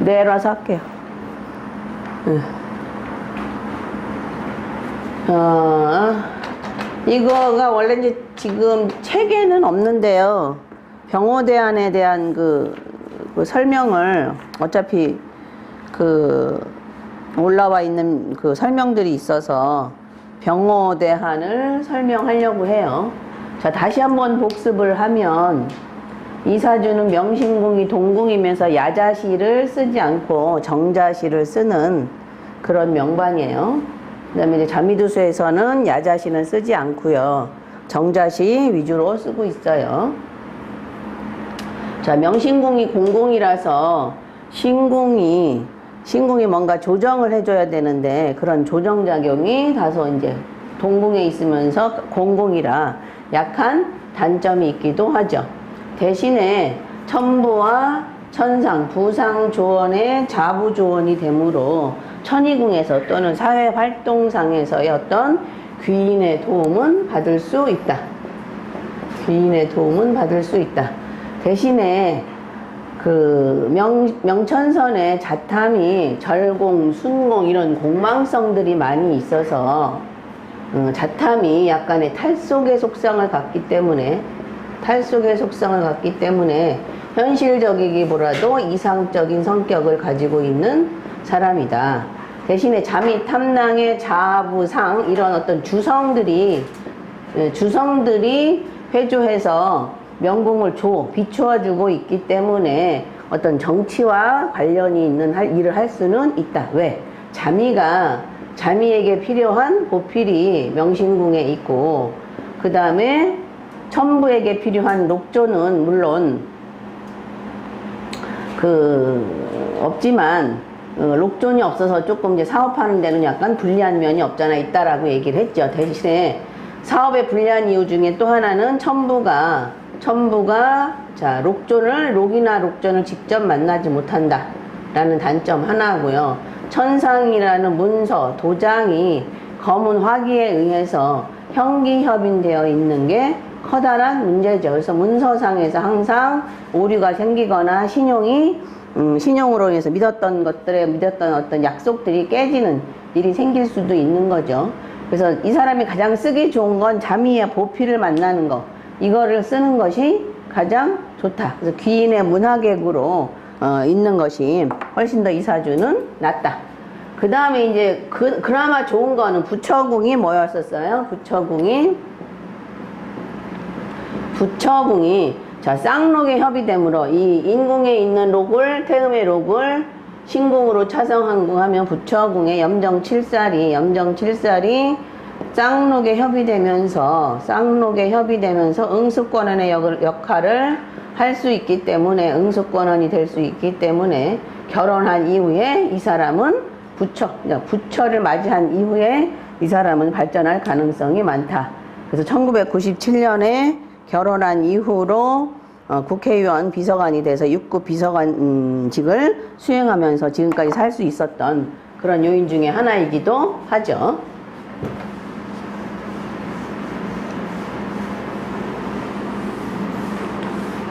내려서 할게요. 응. 어, 이거가 원래 이제 지금 책에는 없는데요. 병호대안에 대한 그, 그 설명을 어차피 그 올라와 있는 그 설명들이 있어서 병호대안을 설명하려고 해요. 자, 다시 한번 복습을 하면 이사주는 명신궁이 동궁이면서 야자시를 쓰지 않고 정자시를 쓰는 그런 명반이에요. 그 다음에 이제 자미두수에서는 야자시는 쓰지 않고요. 정자시 위주로 쓰고 있어요. 자, 명신궁이 공공이라서 신궁이 신궁이 뭔가 조정을 해줘야 되는데 그런 조정 작용이 다소 이제 동궁에 있으면서 공공이라 약한 단점이 있기도 하죠. 대신에 천부와 천상, 부상 조언의 자부 조언이 되므로 천의궁에서 또는 사회 활동상에서의 어떤 귀인의 도움은 받을 수 있다. 귀인의 도움은 받을 수 있다. 대신에 그 명, 명천선의 자탐이 절공, 순공 이런 공망성들이 많이 있어서 어, 자탐이 약간의 탈속의 속성을 갖기 때문에 탈속의 속성을 갖기 때문에 현실적이기보다도 이상적인 성격을 가지고 있는 사람이다. 대신에 잠이 탐낭의 자부상 이런 어떤 주성들이 예, 주성들이 회조해서 명궁을 줘 비추어주고 있기 때문에 어떤 정치와 관련이 있는 할- 일을 할 수는 있다. 왜? 자미가 자미에게 필요한 보필이 명신궁에 있고 그 다음에 천부에게 필요한 녹조는 물론 그 없지만 어, 록존이 없어서 조금 이제 사업하는 데는 약간 불리한 면이 없잖아 있다라고 얘기를 했죠. 대신에 사업에 불리한 이유 중에 또 하나는 첨부가 첨부가 자 록존을 록이나 록존을 직접 만나지 못한다 라는 단점 하나고요. 천상이라는 문서 도장이 검은 화기에 의해서 형기협인되어 있는 게 커다란 문제죠. 그래서 문서상에서 항상 오류가 생기거나 신용이 음, 신용으로 인해서 믿었던 것들에 믿었던 어떤 약속들이 깨지는 일이 생길 수도 있는 거죠. 그래서 이 사람이 가장 쓰기 좋은 건 자미의 보필을 만나는 거. 이거를 쓰는 것이 가장 좋다. 그래서 귀인의 문화객으로 어, 있는 것이 훨씬 더 이사주는 낫다. 그 다음에 이제 그, 그나마 좋은 거는 부처궁이 뭐였었어요? 부처궁이 부처궁이 자 쌍록의 협의됨으로 이 인궁에 있는 록을 태음의 록을 신궁으로 차성한궁하면 부처궁의 염정 칠살이 염정 칠살이 쌍록에 협의되면서 쌍록에 협의되면서 응수권원의 역, 역할을 할 수 있기 때문에 응수권원이 될 수 있기 때문에 결혼한 이후에 이 사람은 부처 부처를 맞이한 이후에 이 사람은 발전할 가능성이 많다. 그래서 1997년에 결혼한 이후로 어, 국회의원 비서관이 돼서 6급 비서관직을 수행하면서 지금까지 살 수 있었던 그런 요인 중에 하나이기도 하죠.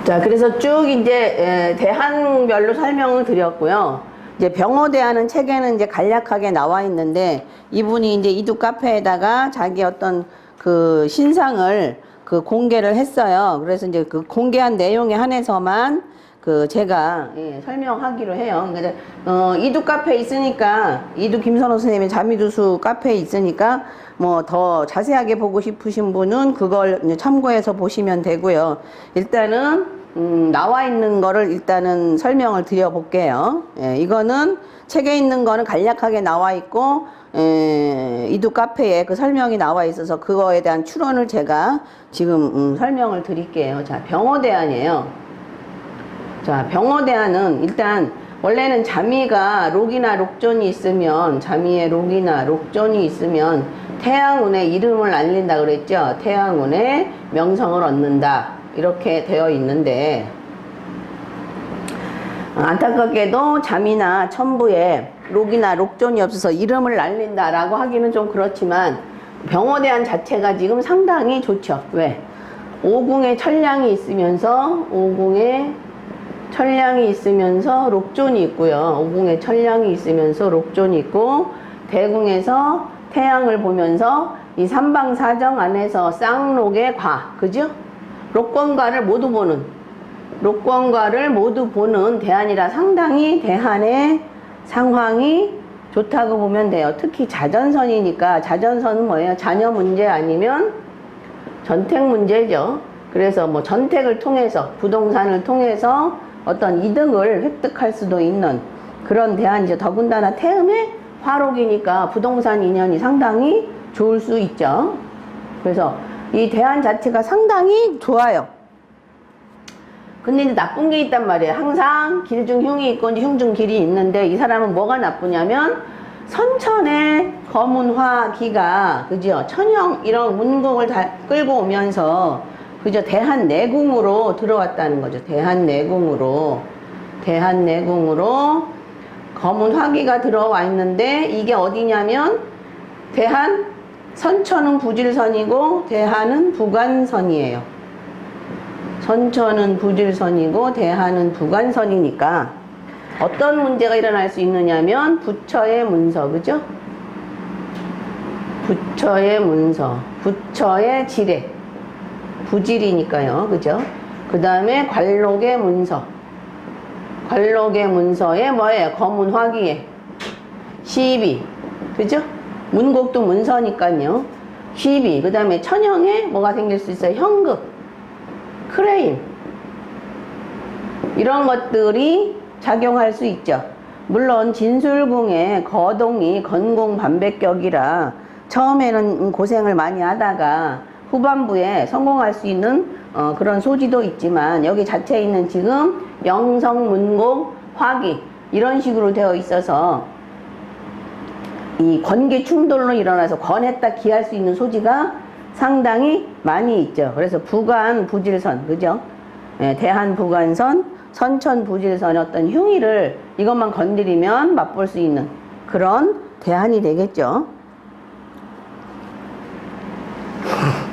자, 그래서 쭉 이제 에, 대항별로 설명을 드렸고요. 이제 병호대하는 책에는 이제 간략하게 나와 있는데 이분이 이제 이두 카페에다가 자기 어떤 그 신상을 그 공개를 했어요. 그래서 이제 그 공개한 내용에 한해서만 그 제가 예, 설명하기로 해요. 근데 어, 이두 카페 있으니까 이두 김선호 선생님의 자미두수 카페에 있으니까 뭐 더 자세하게 보고 싶으신 분은 그걸 참고해서 보시면 되고요. 일단은 음, 나와 있는 거를 일단은 설명을 드려볼게요. 예, 이거는 책에 있는 거는 간략하게 나와 있고, 에, 이두 카페에 그 설명이 나와 있어서 그거에 대한 추론을 제가 지금 음, 설명을 드릴게요. 자, 병호대안이에요. 자, 병호대안은 일단 원래는 자미가 록이나 록존이 있으면 자미에 록이나 록존이 있으면 태양운의 이름을 알린다 그랬죠. 태양운의 명성을 얻는다. 이렇게 되어 있는데 안타깝게도 잠이나 첨부에 록이나 록존이 없어서 이름을 날린다라고 하기는 좀 그렇지만 병호대안 자체가 지금 상당히 좋죠. 왜? 오궁에 천량이 있으면서 오궁에 천량이 있으면서 록존이 있고요. 오궁에 천량이 있으면서 록존이 있고 대궁에서 태양을 보면서 이 삼방사정 안에서 쌍록의 과, 그죠? 록권과를 모두 보는 록권과를 모두 보는 대한이라 상당히 대한의 상황이 좋다고 보면 돼요. 특히 자전선이니까 자전선은 뭐예요? 자녀 문제 아니면 전택 문제죠. 그래서 뭐 전택을 통해서 부동산을 통해서 어떤 이득을 획득할 수도 있는 그런 대안이죠. 더군다나 태음의 화록이니까 부동산 인연이 상당히 좋을 수 있죠. 그래서 이 대안 자체가 상당히 좋아요. 근데 이제 나쁜 게 있단 말이에요. 항상 길중 흉이 있고 이제 흉중 길이 있는데 이 사람은 뭐가 나쁘냐면 선천의 검은 화 기가 그죠? 천형 이런 문곡을 다 끌고 오면서 그죠? 대한 내궁으로 들어왔다는 거죠. 대한 내궁으로 대한 내궁으로 검은 화기가 들어와 있는데 이게 어디냐면 대한 선천은 부질선이고 대한은 부관선이에요. 선천은 부질선이고 대한은 부관선이니까 어떤 문제가 일어날 수 있느냐면 부처의 문서 그죠? 부처의 문서 부처의 지뢰 부질이니까요 그죠? 그 다음에 관록의 문서 관록의 문서에 뭐예요? 검은 화기에 시비 그죠? 문곡도 문서니까요 시비 그 다음에 천형에 뭐가 생길 수 있어요? 현극 크레인 이런 것들이 작용할 수 있죠. 물론 진술궁의 거동이 건공 반백격이라 처음에는 고생을 많이 하다가 후반부에 성공할 수 있는 어, 그런 소지도 있지만 여기 자체에 있는 지금 영성, 문곡, 화기 이런 식으로 되어 있어서 이 권계 충돌로 일어나서 권했다 기할 수 있는 소지가 상당히 많이 있죠. 그래서 부관 부질선 그죠? 예, 대한 부관선, 선천 부질선의 어떤 흉의를 이것만 건드리면 맛볼 수 있는 그런 대안이 되겠죠.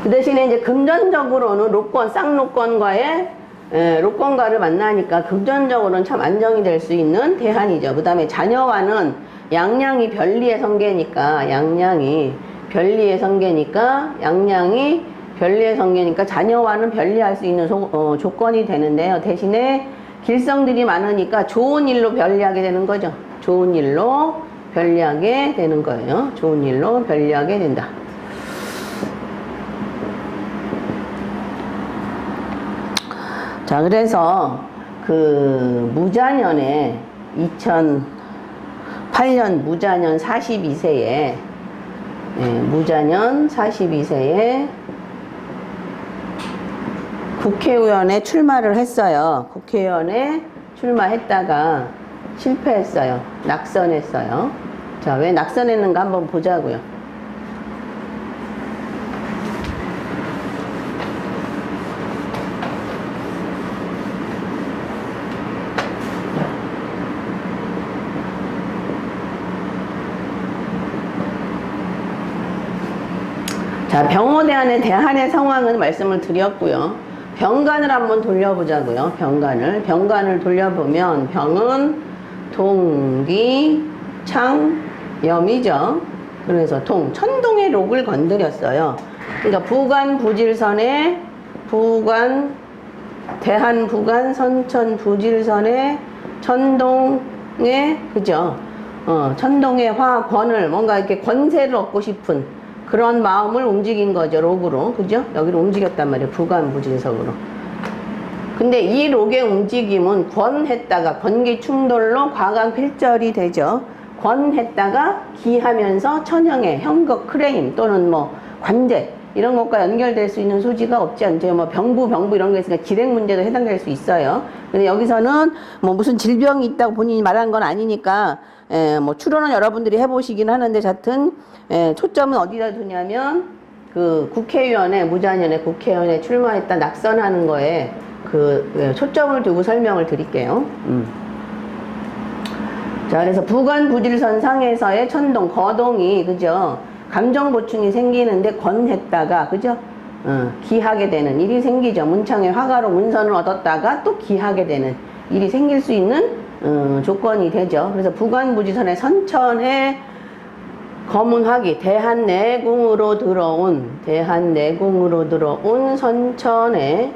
그 대신에 이제 금전적으로는 로권, 쌍로권과의 예, 로권과를 만나니까 금전적으로는 참 안정이 될 수 있는 대안이죠. 그 다음에 자녀와는 양양이 별리의 성계니까 양양이 별리의 성계니까 양양이 별리의 성계니까 자녀와는 별리할 수 있는 소- 어, 조건이 되는데요. 대신에 길성들이 많으니까 좋은 일로 별리하게 되는 거죠. 좋은 일로 별리하게 되는 거예요. 좋은 일로 별리하게 된다. 자, 그래서 그 무자년에 2008년 무자년 42세에 예, 무자년 42세에 국회의원에 출마를 했어요. 국회의원에 출마했다가 실패했어요. 낙선했어요. 자, 왜 낙선했는가 한번 보자고요. 자, 병호대안의 대한의 상황은 말씀을 드렸고요. 병간을 한번 돌려보자고요. 병간을. 병간을 돌려보면 병은 동기, 창, 염이죠. 그래서 통, 천동의 록을 건드렸어요. 그러니까 부관 부질선에 부관, 대한 부관 선천 부질선에 천동의, 그죠? 어, 천동의 화권을 뭔가 이렇게 권세를 얻고 싶은 그런 마음을 움직인 거죠, 록으로. 그죠? 여기로 움직였단 말이에요. 부관부진석으로. 근데 이 록의 움직임은 권했다가 권기 충돌로 과강 필절이 되죠. 권했다가 기하면서 천형의 현극 크레임 또는 뭐 관제 이런 것과 연결될 수 있는 소지가 없지 않죠. 뭐 병부, 병부 이런 게 있으니까 기렉 문제도 해당될 수 있어요. 근데 여기서는 뭐 무슨 질병이 있다고 본인이 말한 건 아니니까 에, 뭐 추론은 여러분들이 해보시긴 하는데 하여튼 에, 초점은 어디다 두냐면 그 국회의원에 무자년에 국회의원에 출마했다 낙선하는 거에 그 예, 초점을 두고 설명을 드릴게요. 음. 자, 그래서 부관 부질선 상에서의 천동, 거동이, 그죠? 감정 보충이 생기는데 권했다가, 그죠? 어, 기하게 되는 일이 생기죠. 문창의 화가로 문선을 얻었다가 또 기하게 되는 일이 생길 수 있는 어, 조건이 되죠. 그래서 부관부지선의 선천에 검은화기 대한내궁으로 들어온 대한내궁으로 들어온 선천의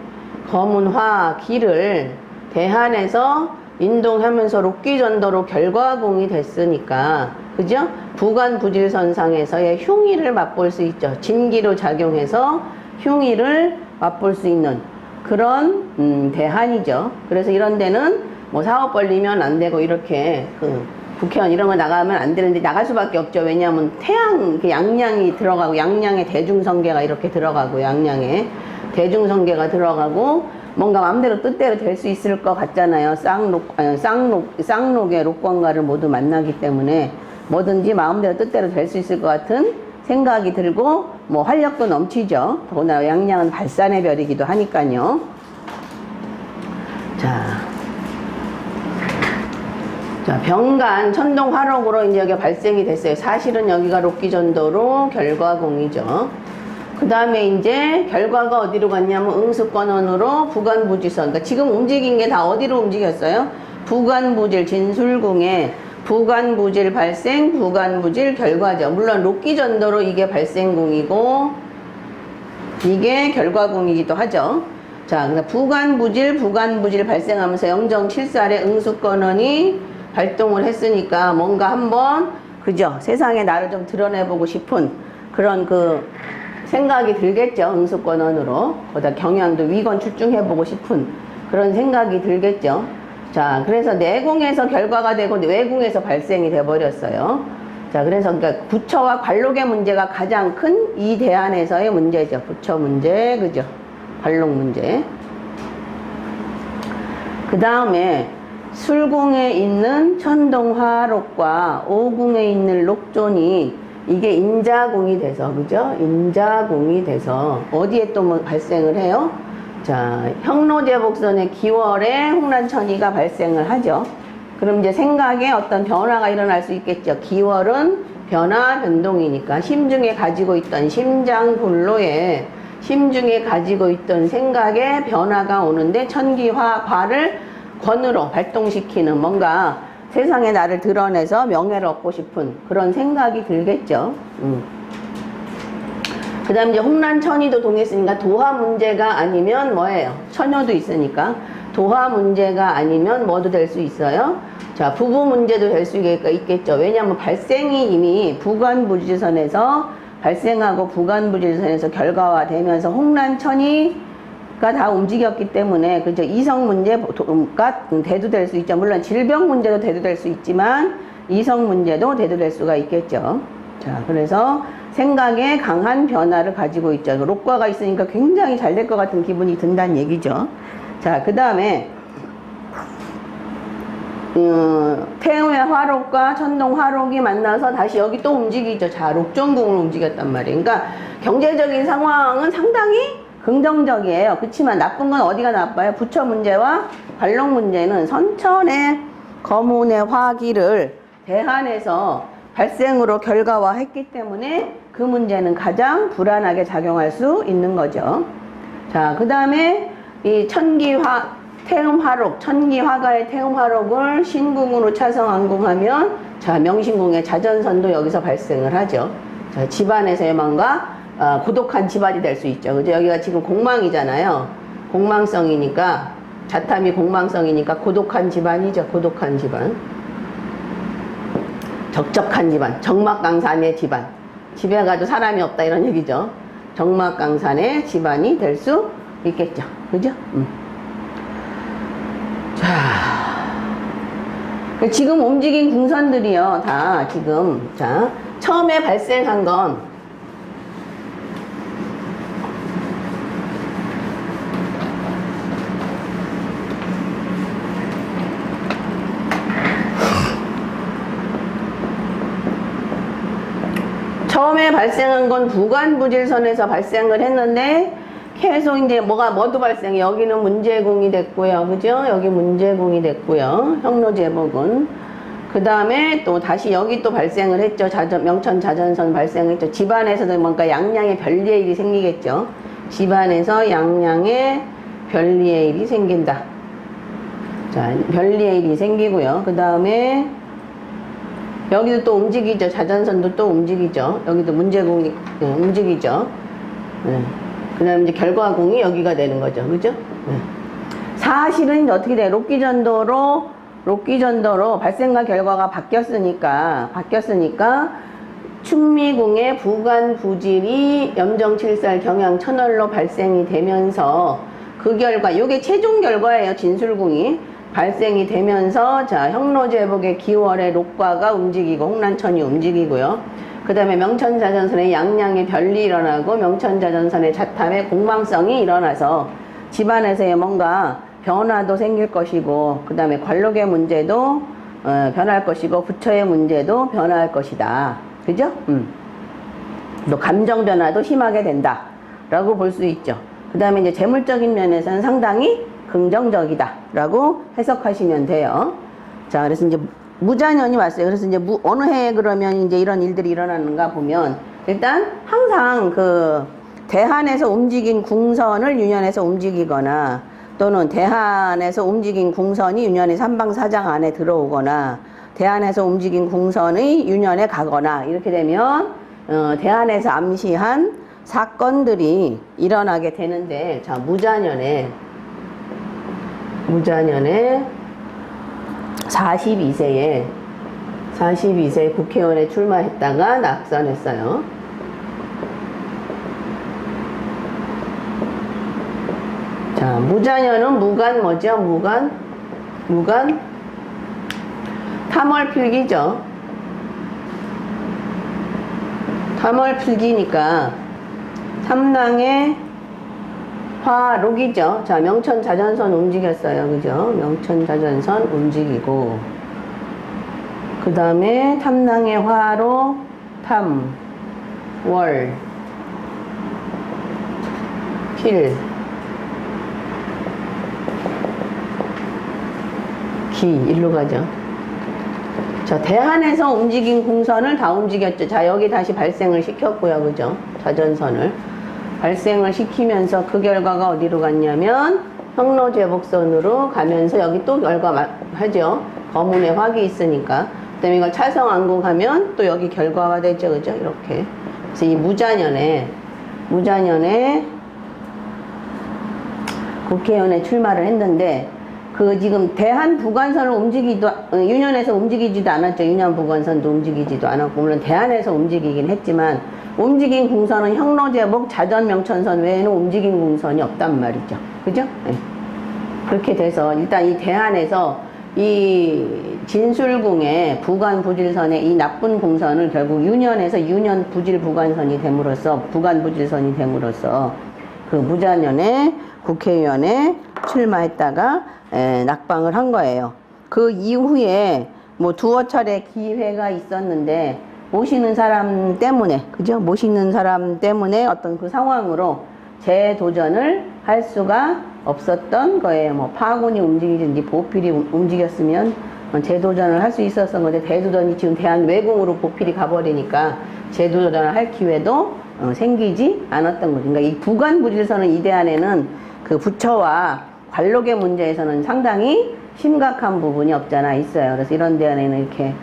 검은화 기를 대한에서 인동하면서 록기전도로 결과공이 됐으니까 그죠? 부관부질선상에서의 흉의를 맛볼 수 있죠. 진기로 작용해서 흉의를 맛볼 수 있는 그런 음, 대한이죠. 그래서 이런 데는 뭐 사업 벌리면 안 되고 이렇게 그 국회의원 이런 거 나가면 안 되는데 나갈 수밖에 없죠. 왜냐하면 태양 그 양양이 들어가고 양양에 대중성계가 이렇게 들어가고 양양에 대중성계가 들어가고 뭔가 마음대로 뜻대로 될 수 있을 것 같잖아요. 쌍록 쌍록 쌍록의 록광가를 모두 만나기 때문에 뭐든지 마음대로 뜻대로 될 수 있을 것 같은 생각이 들고 뭐 활력도 넘치죠. 더구나 양양은 발산의 별이기도 하니까요. 자. 자, 병간 천동 화록으로 이제 여기가 발생이 됐어요. 사실은 여기가 록기전도로 결과공이죠. 그 다음에 이제 결과가 어디로 갔냐면 응수권원으로 부관부지선. 그러니까 지금 움직인 게 다 어디로 움직였어요? 부관부질 진술궁에 부관부질 발생, 부관부질 결과죠. 물론 록기전도로 이게 발생궁이고 이게 결과궁이기도 하죠. 자, 그래서 부관부질, 부관부질 발생하면서 영정 7살의 응수권원이 발동을 했으니까 뭔가 한번 그죠? 세상에 나를 좀 드러내보고 싶은 그런 그 생각이 들겠죠. 응수권원으로. 거기다 경향도 위건 출중해보고 싶은 그런 생각이 들겠죠. 자, 그래서 내궁에서 결과가 되고 외궁에서 발생이 돼버렸어요. 자, 그래서 그러니까 부처와 관록의 문제가 가장 큰 이 대안에서의 문제죠. 부처 문제, 그죠? 관록 문제. 그 다음에 술궁에 있는 천동화록과 오궁에 있는 록존이 이게 인자궁이 돼서 그죠? 인자궁이 돼서 어디에 또뭐 발생을 해요? 자 형로제 복선의 기월에 홍란천이가 발생을 하죠. 그럼 이제 생각에 어떤 변화가 일어날 수 있겠죠. 기월은 변화 변동이니까 심중에 가지고 있던 심장 불로에 심중에 가지고 있던 생각에 변화가 오는데 천기화 과를 권으로 발동시키는 뭔가 세상에 나를 드러내서 명예를 얻고 싶은 그런 생각이 들겠죠. 음. 그 다음 이제 홍란 천이도 동했으니까 도화 문제가 아니면 뭐예요? 처녀도 있으니까 도화 문제가 아니면 뭐도 될 수 있어요? 자, 부부 문제도 될 수 있겠죠. 왜냐하면 발생이 이미 부관부지선에서 발생하고 부관부지선에서 결과화되면서 홍란천이 가다 움직였기 때문에 그죠 이성 문제가 대두될 수 있죠 물론 질병 문제도 대두될 수 있지만 이성 문제도 대두될 수가 있겠죠 자 그래서 생각에 강한 변화를 가지고 있죠 록과가 있으니까 굉장히 잘 될 것 같은 기분이 든다는 얘기죠 자 그 다음에 음, 태음의 화록과 천동 화록이 만나서 다시 여기 또 움직이죠. 자, 록전궁을 움직였단 말이에요. 그러니까 경제적인 상황은 상당히 긍정적이에요. 그렇지만 나쁜 건 어디가 나빠요? 부처 문제와 관록 문제는 선천의 거문의 화기를 대한에서 발생으로 결과화했기 때문에 그 문제는 가장 불안하게 작용할 수 있는 거죠. 자, 그 다음에 이 천기화, 태음화록, 천기화가의 태음화록을 신궁으로 차성안궁하면 자, 명신궁의 자전선도 여기서 발생을 하죠. 자, 집안에서의 뭔가 어, 고독한 집안이 될 수 있죠. 그죠? 여기가 지금 공망이잖아요. 공망성이니까 자탐이 공망성이니까 고독한 집안이죠. 고독한 집안. 적적한 집안. 정막강산의 집안. 집에 가도 사람이 없다 이런 얘기죠. 정막강산의 집안이 될 수 있겠죠. 그죠? 음. 자. 지금 움직인 궁선들이요. 다 지금 자 처음에 발생한 건 처음에 발생한 건 부관부질선에서 발생을 했는데 계속 이제 뭐가 뭐도 발생해. 여기는 문제공이 됐고요. 그죠? 여기 문제공이 됐고요. 형로제복은. 그 다음에 또 다시 여기 또 발생을 했죠. 자전, 명천 자전선 발생했죠. 집안에서도 뭔가 양양의 별리의 일이 생기겠죠. 집안에서 양양의 별리의 일이 생긴다. 자, 별리의 일이 생기고요. 그 다음에 여기도 또 움직이죠. 자전선도 또 움직이죠. 여기도 문제공이 네, 움직이죠. 네. 그 다음에 이제 결과공이 여기가 되는 거죠. 그죠? 네. 사실은 어떻게 돼? 로끼전도로, 로끼전도로 발생과 결과가 바뀌었으니까, 바뀌었으니까, 충미궁의 부관 부질이 염정칠살 경양 천월로 발생이 되면서 그 결과, 요게 최종 결과예요. 진술궁이. 발생이 되면서 자 형로제복의 기월의 록과가 움직이고 홍란천이 움직이고요. 그 다음에 명천자전선의 양양의 별리 일어나고 명천자전선의 자탐의 공망성이 일어나서 집안에서의 뭔가 변화도 생길 것이고 그 다음에 관록의 문제도 어, 변할 것이고 부처의 문제도 변할 것이다. 그죠? 음. 또 감정 변화도 심하게 된다. 라고 볼 수 있죠. 그 다음에 이제 재물적인 면에서는 상당히 긍정적이다. 라고 해석하시면 돼요. 자, 그래서 이제 무자년이 왔어요. 그래서 이제 무, 어느 해에 그러면 이제 이런 일들이 일어나는가 보면 일단 항상 그 대한에서 움직인 궁선을 유년에서 움직이거나 또는 대한에서 움직인 궁선이 유년의 삼방사장 안에 들어오거나 대한에서 움직인 궁선의 유년에 가거나 이렇게 되면 어, 대한에서 암시한 사건들이 일어나게 되는데 자 무자년에 무자년에 42세에 42세 국회의원에 출마했다가 낙선했어요. 자, 무자년은 무간 뭐죠? 무간? 무간? 탐월필기죠. 탐월필기니까 삼랑의 화록이죠. 자, 명천 자전선 움직였어요. 그죠? 명천 자전선 움직이고. 그 다음에 탐랑의 화로 탐, 월, 필, 기, 일로 가죠. 자, 대한에서 움직인 궁선을 다 움직였죠. 자, 여기 다시 발생을 시켰고요. 그죠? 자전선을. 발생을 시키면서 그 결과가 어디로 갔냐면 형로제복선으로 가면서 여기 또 결과 마- 하죠. 거문에 확이 있으니까. 그 다음에 이걸 차성안고 가면 또 여기 결과가 되죠. 그죠? 이렇게. 그래서 이 무자년에, 무자년에 국회의원에 출마를 했는데 그 지금 대한 부관선을 움직이도 어, 유년에서 움직이지도 않았죠. 유년 부관선도 움직이지도 않았고 물론 대한에서 움직이긴 했지만 움직인 궁선은 형로제복 자전 명천선 외에는 움직인 궁선이 없단 말이죠. 그죠? 예. 그렇게 돼서 일단 이 대한에서 이 진술궁의 부관 부질선의 이 나쁜 궁선을 결국 유년에서 유년 부질 부관선이 됨으로써 부관 부질선이 됨으로써 그 무자년에 국회의원에 출마했다가 에, 낙방을 한 거예요. 그 이후에 뭐 두어 차례 기회가 있었는데 모시는 사람 때문에 그죠? 모시는 사람 때문에 어떤 그 상황으로 재도전을 할 수가 없었던 거예요. 뭐 파군이 움직이든지 보필이 움- 움직였으면 재도전을 할 수 있었던 건데 대도전이 지금 대한 외궁으로 보필이 가버리니까 재도전을 할 기회도 어, 생기지 않았던 거죠. 그러니까 이 부관 부질서는 이 대안에는 그 부처와 관록의 문제에서는 상당히 심각한 부분이 없잖아 있어요. 그래서 이런 대안에는 이렇게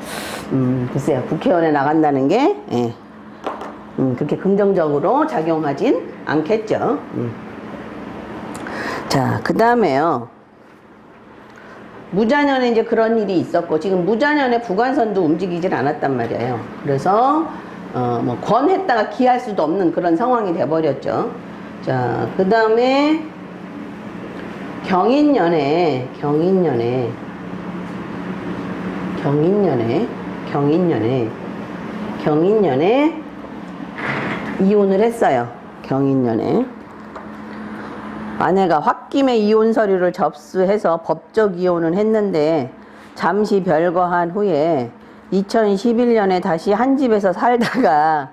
음, 글쎄요 국회의원에 나간다는 게 예, 음, 그렇게 긍정적으로 작용하진 않겠죠. 음. 자, 그 다음에요. 무자년에 이제 그런 일이 있었고, 지금 무자년에 부관선도 움직이질 않았단 말이에요. 그래서, 어, 뭐, 권했다가 기할 수도 없는 그런 상황이 돼버렸죠. 자, 그 다음에, 경인년에, 경인년에, 경인년에, 경인년에, 경인년에 이혼을 했어요. 경인년에. 아내가 홧김에 이혼 서류를 접수해서 법적 이혼을 했는데 잠시 별거한 후에 2011년에 다시 한 집에서 살다가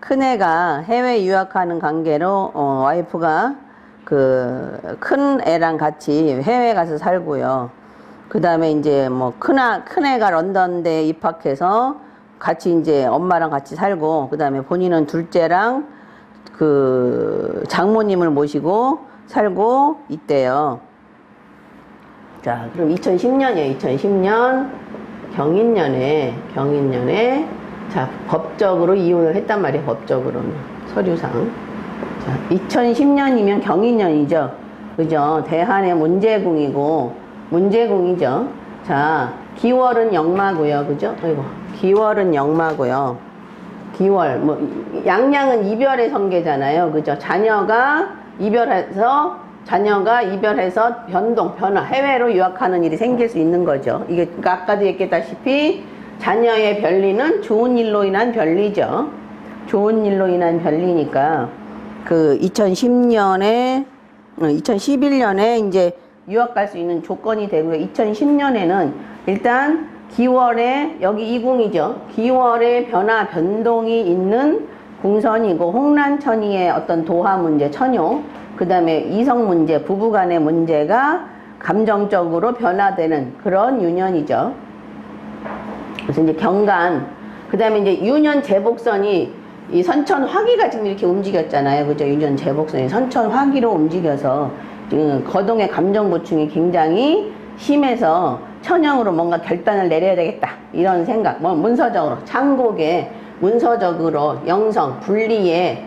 큰애가 해외 유학하는 관계로 어, 와이프가 그 큰 애랑 같이 해외 가서 살고요. 그 다음에 이제 뭐 큰아 큰애가 런던대에 입학해서 같이 이제 엄마랑 같이 살고 그 다음에 본인은 둘째랑 그 장모님을 모시고 살고 있대요. 자, 그럼 2010년이에요. 2010년 경인년에 경인년에 자 법적으로 이혼을 했단 말이에요. 법적으로는 서류상. 자, 2010년이면 경인년이죠. 그죠? 대한의 문제궁이고 문제궁이죠. 자, 기월은 영마고요. 그죠? 아이고. 기월은 영마고요. 기월 뭐 양양은 이별의 성계잖아요. 그죠? 자녀가 이별해서 자녀가 이별해서 변동, 변화, 해외로 유학하는 일이 생길 수 있는 거죠. 이게 아까도 얘기했다시피 자녀의 별리는 좋은 일로 인한 별리죠. 좋은 일로 인한 별리니까 그 2010년에 2011년에 이제 유학 갈 수 있는 조건이 되고요. 2010년에는 일단 기월에 여기 이궁이죠. 기월에 변화 변동이 있는 궁선이고 홍란천이의 어떤 도화 문제, 처녀, 그 다음에 이성 문제, 부부간의 문제가 감정적으로 변화되는 그런 유년이죠. 그래서 이제 경간, 그 다음에 이제 유년 제복선이 이 선천 화기가 지금 이렇게 움직였잖아요. 그죠? 유년 제복선이 선천 화기로 움직여서 지금 거동의 감정 보충이 굉장히 심해서 천형으로 뭔가 결단을 내려야 되겠다. 이런 생각. 뭐 문서적으로, 창곡에 문서적으로 영성, 분리에,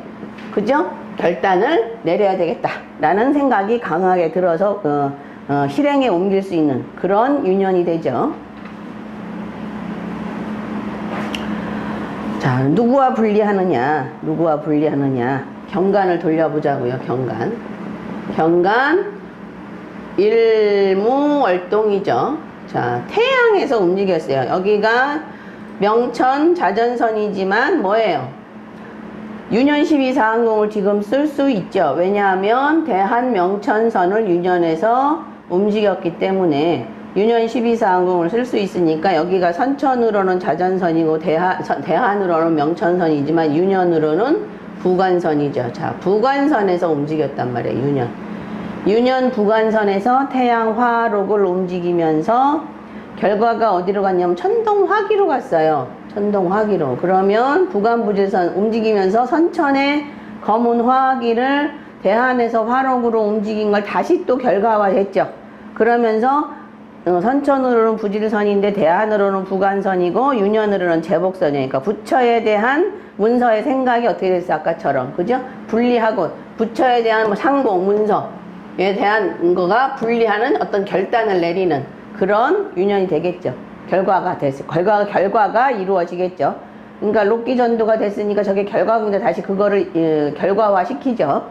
그죠? 결단을 내려야 되겠다. 라는 생각이 강하게 들어서, 어, 어, 실행에 옮길 수 있는 그런 유년이 되죠. 자, 누구와 분리하느냐? 누구와 분리하느냐? 경간을 돌려보자고요. 경간. 경간 일무월동이죠. 자, 태양에서 움직였어요. 여기가 명천 자전선이지만 뭐예요? 유년 12사 항공을 지금 쓸 수 있죠. 왜냐하면 대한 명천선을 유년에서 움직였기 때문에 유년 12사항공을 쓸 수 있으니까 여기가 선천으로는 자전선이고 대하, 선- 대한으로는 명천선이지만 유년으로는 부관선이죠. 자, 부관선에서 움직였단 말이에요. 유년. 유년 부관선에서 태양 화록을 움직이면서 결과가 어디로 갔냐면 천동 화기로 갔어요. 천동 화기로. 그러면 부관부지선 움직이면서 선천의 검은 화기를 대한에서 화록으로 움직인 걸 다시 또 결과화했죠. 그러면서 어, 선천으로는 부질선인데 대한으로는 부관선이고 유년으로는 제복선이니까 부처에 대한 문서의 생각이 어떻게 됐어 아까처럼 그죠? 분리하고 부처에 대한 뭐 상공 문서에 대한 거가 분리하는 어떤 결단을 내리는 그런 유년이 되겠죠. 결과가 됐어. 결과 결과가 이루어지겠죠. 그러니까 로끼 전도가 됐으니까 저게 결과군데 다시 그거를 어, 결과화 시키죠.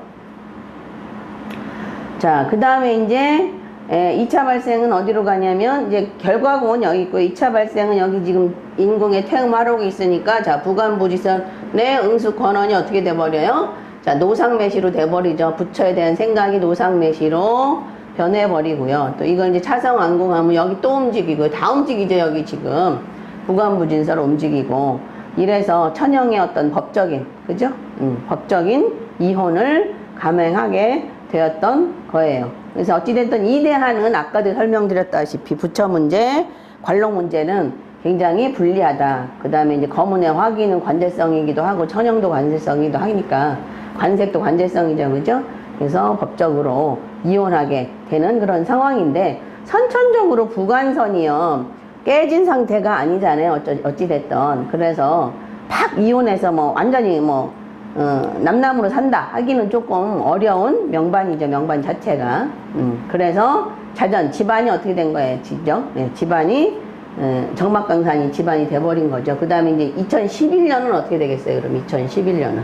자, 그 다음에 이제 에, 2차 발생은 어디로 가냐면 이제 결과공은 여기 있고 2차 발생은 여기 지금 인공의 화록이 있으니까 자 부관부지선의 응수 권원이 어떻게 돼버려요? 자 노상매시로 돼버리죠. 부처에 대한 생각이 노상매시로 변해버리고요. 또 이걸 이제 차성완공하면 여기 또 움직이고 다 움직이죠 여기 지금 부관부진서로 움직이고 이래서 천형의 어떤 법적인 그죠? 음, 법적인 이혼을 감행하게 되었던 거예요. 그래서 어찌됐든 이 대안은 아까도 설명드렸다시피 부처 문제, 관록 문제는 굉장히 불리하다. 그 다음에 이제 거문의 화기는 관제성이기도 하고 천형도 관제성이기도 하니까 관색도 관제성이죠. 그죠? 그래서 법적으로 이혼하게 되는 그런 상황인데 선천적으로 부관선이요. 깨진 상태가 아니잖아요. 어쩌, 어찌됐든. 그래서 팍 이혼해서 뭐 완전히 뭐 어, 남남으로 산다 하기는 조금 어려운 명반이죠 명반 자체가. 음, 그래서 자전 집안이 어떻게 된 거예요 지죠? 네, 집안이 어, 정막강산이 집안이 돼버린 거죠. 그 다음에 이제 2011년은 어떻게 되겠어요 그럼 2011년은?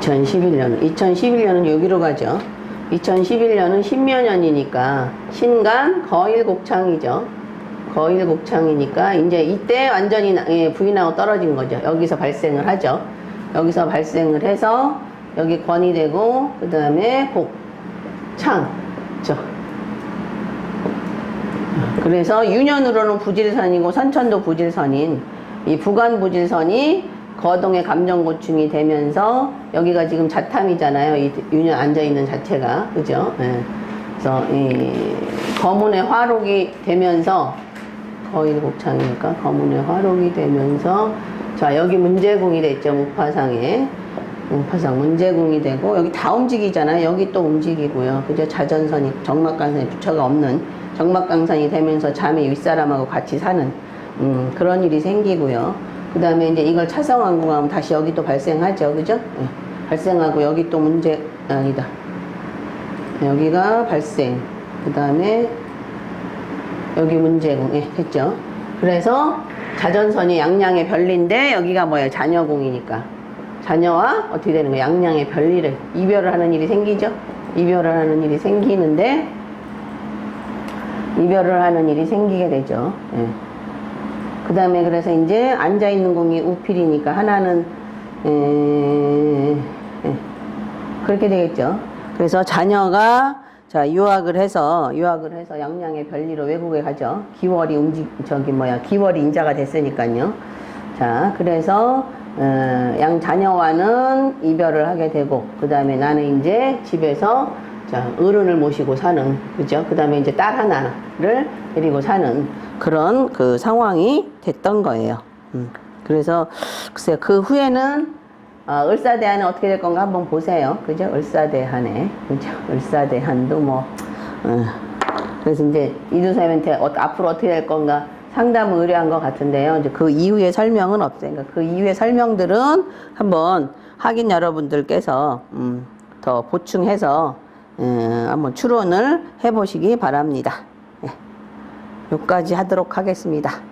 2011년은 2011년은 여기로 가죠. 2011년은 신묘년이니까 신간 거일곡창이죠 거일 곡창이니까 이제 이때 완전히 나- 예, 부인하고 떨어진 거죠. 여기서 발생을 하죠. 여기서 발생을 해서 여기 권이 되고 그 다음에 곡창 죠 그래서 유년으로는 부질선이고 선천도 부질선인 이 부관 부질선이 거동의 감정 고충이 되면서 여기가 지금 자탐이잖아요. 이 유년 앉아 있는 자체가 그죠? 예. 그래서 이 거문의 화록이 되면서 거의 곡창이니까 거문의 화록이 되면서 자 여기 문제공이 됐죠 무파상에 파상 문제궁이 되고 여기 다 움직이잖아요. 여기 또 움직이고요. 그죠? 자전선이 정막강산에 부처가 없는 정막강산이 되면서 잠이 윗사람하고 같이 사는 음, 그런 일이 생기고요. 그 다음에 이제 이걸 차성왕궁 하면 다시 여기 또 발생하죠. 그죠? 예. 발생하고 여기 또 문제 아니다. 여기가 발생. 그 다음에 여기 문제궁. 예, 됐죠? 그래서 자전선이 양양의 별리인데 여기가 뭐예요? 자녀궁이니까. 자녀와 어떻게 되는 거예요? 양양의 별리를 이별을 하는 일이 생기죠? 이별을 하는 일이 생기는데 이별을 하는 일이 생기게 되죠. 예. 그 다음에 그래서 이제 앉아 있는 공이 우필이니까 하나는 에, 예. 그렇게 되겠죠. 그래서 자녀가 자 유학을 해서 유학을 해서 양양의 별리로 외국에 가죠. 기월이 움직 저기 뭐야 기월이 인자가 됐으니까요. 자 그래서 어, 양 자녀와는 이별을 하게 되고 그 다음에 나는 이제 집에서 자 어른을 모시고 사는 그죠. 그 다음에 이제 딸 하나를 데리고 사는 그런 그 상황이 됐던 거예요. 음. 그래서 글쎄요 그 후에는 아, 을사대한은 어떻게 될 건가 한번 보세요. 그죠? 을사대한에. 그죠? 을사대한도 뭐, 어. 그래서 이제 이두사님한테 어, 앞으로 어떻게 될 건가 상담을 의뢰한 것 같은데요. 이제 그 이후의 설명은. 그러니까 그 이후의 설명들은 한번 확인 여러분들께서, 음, 더 보충해서, 음, 한번 추론을 해보시기 바랍니다. 예. 여기까지 하도록 하겠습니다.